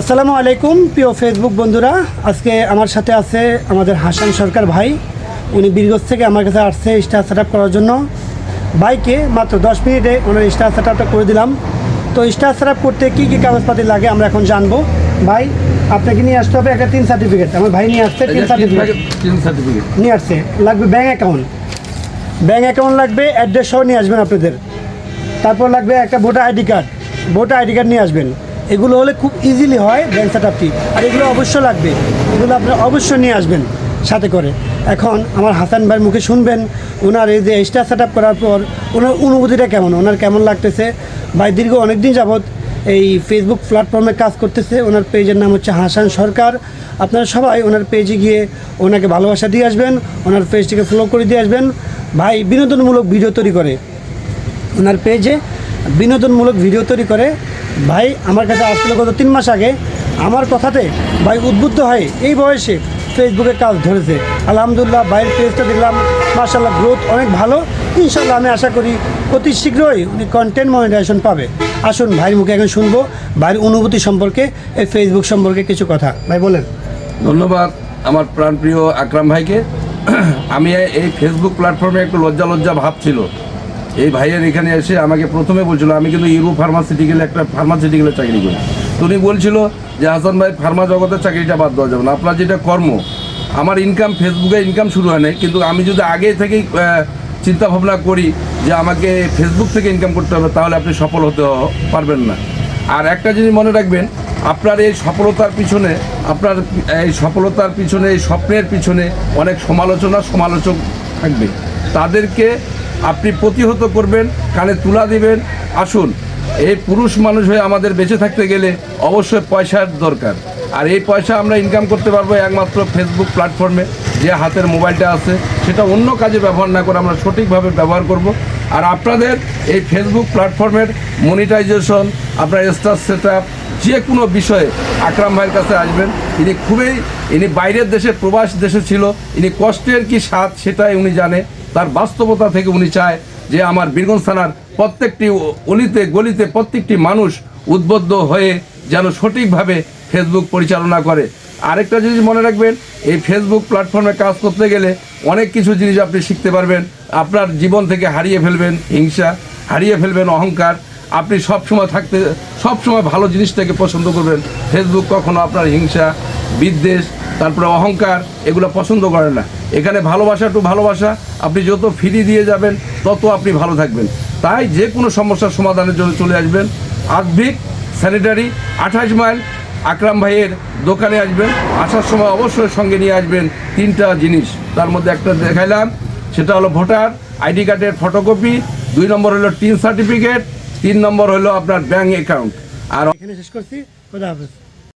আসসালামু আলাইকুম প্রিয় ফেসবুক বন্ধুরা। আজকে আমার সাথে আছে আমাদের হাসান সরকার ভাই। উনি বীরগঞ্জ থেকে আমার কাছে আসছে স্টার সেট করার জন্য। বাইকে মাত্র দশ মিনিটে ওনার স্টার সেট করে দিলাম। তো স্টার সেট করতে কী কী কাগজপাতি লাগে আমরা এখন জানব। ভাই আপনাকে নিয়ে আসতে হবে একটা তিন সার্টিফিকেট আমার ভাই নিয়ে আসছে তিন সার্টিফিকেট তিন সার্টিফিকেট নিয়ে আসছে। লাগবে ব্যাঙ্ক অ্যাকাউন্ট ব্যাঙ্ক অ্যাকাউন্ট লাগবে অ্যাড্রেস সহ নিয়ে আসবেন আপনাদের। তারপর লাগবে একটা voter ID card voter ID card নিয়ে আসবেন। এগুলো হলে খুব ইজিলি হয় ব্যাঙ্ক সেট আপটি আর এগুলো অবশ্য লাগবে। এগুলো আপনারা অবশ্যই নিয়ে আসবেন সাথে করে। এখন আমার হাসান ভাইয়ের মুখে শুনবেন, ওনার এই যে স্টার সেট আপ করার পর ওনার অনুভূতিটা কেমন, ওনার কেমন লাগতেছে? ভাই, দীর্ঘ অনেক দিন যাবৎ এই ফেসবুক প্ল্যাটফর্মে কাজ করতেছে, ওনার পেজের নাম হচ্ছে হাসান সরকার। আপনারা সবাই ওনার পেজে গিয়ে ওনাকে ভালোবাসা দিয়ে আসবেন, ওনার পেজটিকে ফলো করে দিয়ে আসবেন। ভাই, বিনোদনমূলক ভিডিও তৈরি করে। ওনার পেজে বিনোদনমূলক ভিডিও তৈরি করে। ভাই, আমার কাছে আসছিল গত তিন মাস আগে। আমার কথাতে ভাই উদ্বুদ্ধ হয়ে এই বয়সে ফেসবুকে কাজ ধরেছে। আলহামদুলিল্লাহ, ভাইয়ের পেজটা দেখলাম। মার্শাল্লাহ গ্রোথ অনেক ভালো। ইনশাল্লাহ আমি আশা করি অতি শীঘ্রই উনি কন্টেন্ট মনিটাইজেশন পাবে। আসুন, ভাইয়ের মুখে এখন শুনব। ভাইয়ের অনুভূতি সম্পর্কে, এই ফেসবুক সম্পর্কে কিছু কথা। ভাই, বলেন। ধন্যবাদ আমার প্রাণপ্রিয় আকরাম ভাইকে। আমি এই ফেসবুক প্ল্যাটফর্মে একটু লজ্জা লজ্জা ভাব ছিল। এই ভাইয়ের এখানে এসে আমাকে প্রথমে বলছিল আমি কিন্তু ইউরো ফার্মাসিউটিক্যালে একটা ফার্মাসিউটিক্যালে চাকরি করি। তো উনি বলছিল যে হাসান ভাই ফার্মা জগতের চাকরিটা বাদ দেওয়া যাবে না। আপনার যেটা কর্ম আমার ইনকাম ফেসবুকে ইনকাম শুরু হয় নাই কিন্তু আমি যদি আগে থেকেই আহ, চিন্তা ভাবনা করি যে আমাকে ফেসবুক থেকে ইনকাম করতে হবে তাহলে আপনি সফল হতে পারবেন না। আর একটা জিনিস মনে রাখবেন আপনার এই সফলতার পিছনে আপনার এই সফলতার পিছনে এই স্বপ্নের পিছনে অনেক সমালোচনা সমালোচক থাকবে। তাদেরকে আপনি প্রতিহত করবেন, কানে তুলা দিবেন। আসুন, এই পুরুষ মানুষ হয়ে আমাদের বেঁচে থাকতে গেলে অবশ্যই পয়সার দরকার। আর এই পয়সা আমরা ইনকাম করতে পারব একমাত্র ফেসবুক প্ল্যাটফর্মে যে হাতের মোবাইলটা আছে, সেটা অন্য কাজে ব্যবহার না করে আমরা সঠিকভাবে ব্যবহার করব। আর আপনাদের এই ফেসবুক প্ল্যাটফর্মের মনিটাইজেশন আপনার স্টার সেট আপ যে কোনো বিষয়ে আকরাম ভাইয়ের কাছে আসবেন। ইনি খুবই, ইনি বাইরের দেশে, প্রবাস দেশে ছিল, ইনি কষ্টের কি স্বাদ সেটাই উনি জানে। তার বাস্তবতা থেকে উনি চায় যে আমার বীরগঞ্জ থানার প্রত্যেকটি অলিতে, গলিতে প্রত্যেকটি মানুষ উদ্বুদ্ধ হয়ে যেন সঠিকভাবে ফেসবুক পরিচালনা করে। আরেকটা জিনিস মনে রাখবেন, এই ফেসবুক প্ল্যাটফর্মে কাজ করতে গেলে অনেক কিছু জিনিস আপনি শিখতে পারবেন। আপনার জীবন থেকে হারিয়ে ফেলবেন হিংসা, হারিয়ে ফেলবেন অহংকার। আপনি সব সময় থাকতে সব সময় ভালো জিনিসটাকে পছন্দ করবেন। ফেসবুক কখনো আপনার হিংসা, বিদ্বেষ, তারপরে অহংকার, এগুলো পছন্দ করে না। এখানে ভালোবাসা টু ভালোবাসা, আপনি যত ফ্রি দিয়ে যাবেন, তত আপনি ভালো থাকবেন। তাই যে কোনো সমস্যার সমাধানের জন্য চলে আসবেন। আধভিক স্যানিটারি, আঠাশ মাইল আকরাম ভাইয়ের দোকানে আসবেন। আসার সময় অবশ্যই সঙ্গে নিয়ে আসবেন তিনটা জিনিস। তার মধ্যে একটা দেখাইলাম, সেটা হলো ভোটার, আইডি কার্ডের ফটোকপি, দুই নম্বর হলো টিন সার্টিফিকেট, তিন নম্বর হলো আপনার ব্যাঙ্ক অ্যাকাউন্ট। আর এখানে শেষ করছি, খোদা হাফেজ।